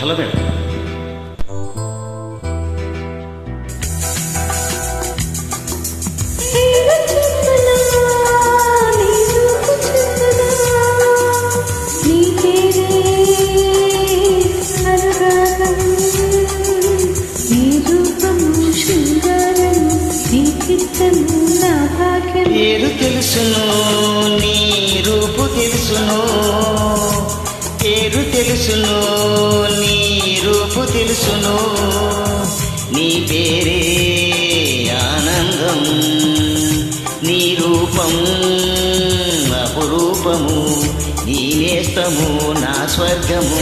Hello madam. పేరు తెలుసును నీ రూపు తెలుసును తెలుసును. నీ పేరే ఆనందం నీ రూపం అపురూపము నీ నేస్తము నా స్వర్గము.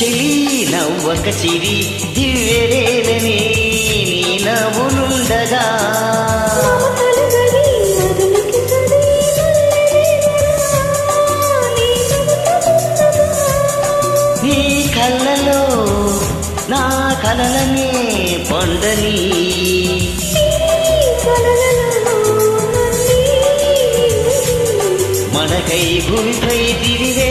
చెలి నవ్వక చిరి దివ్యరేలని నీ నవ్వులుండగా నీ కళ్ళలో నా కలలనే పొందని. మనకై భూమిపై దివివే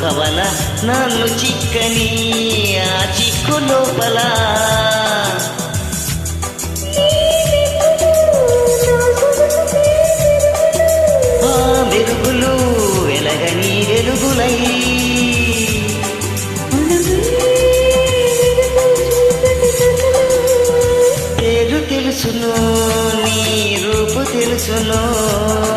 సవల నన్ను చిక్కని ఆ చిక్కు లోపల. ఆ వెలుగులు వెలగని వెలుగులై. పేరు తెలుసును నీ రూపు తెలుసును.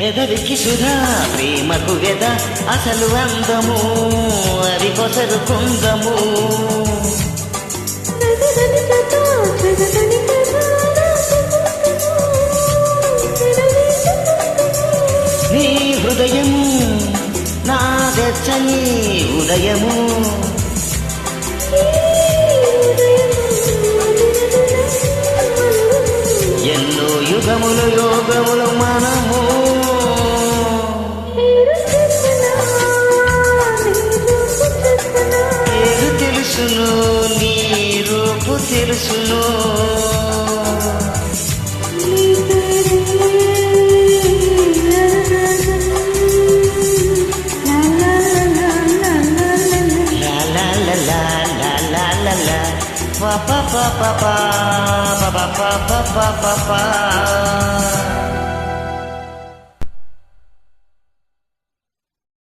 ఎదవికి సుధా ప్రేమకు వెద అసలు అందము అది కొసరు కుందము. నీ హృదయము నా వెచ్చని ఉదయము. ఎన్నో యుగములు యోగములు మనము. తెలుసును నీ రూపు తెలుసును లా లా లా లా లా లా లా లా pa pa pa pa pa pa pa pa pa pa pa pa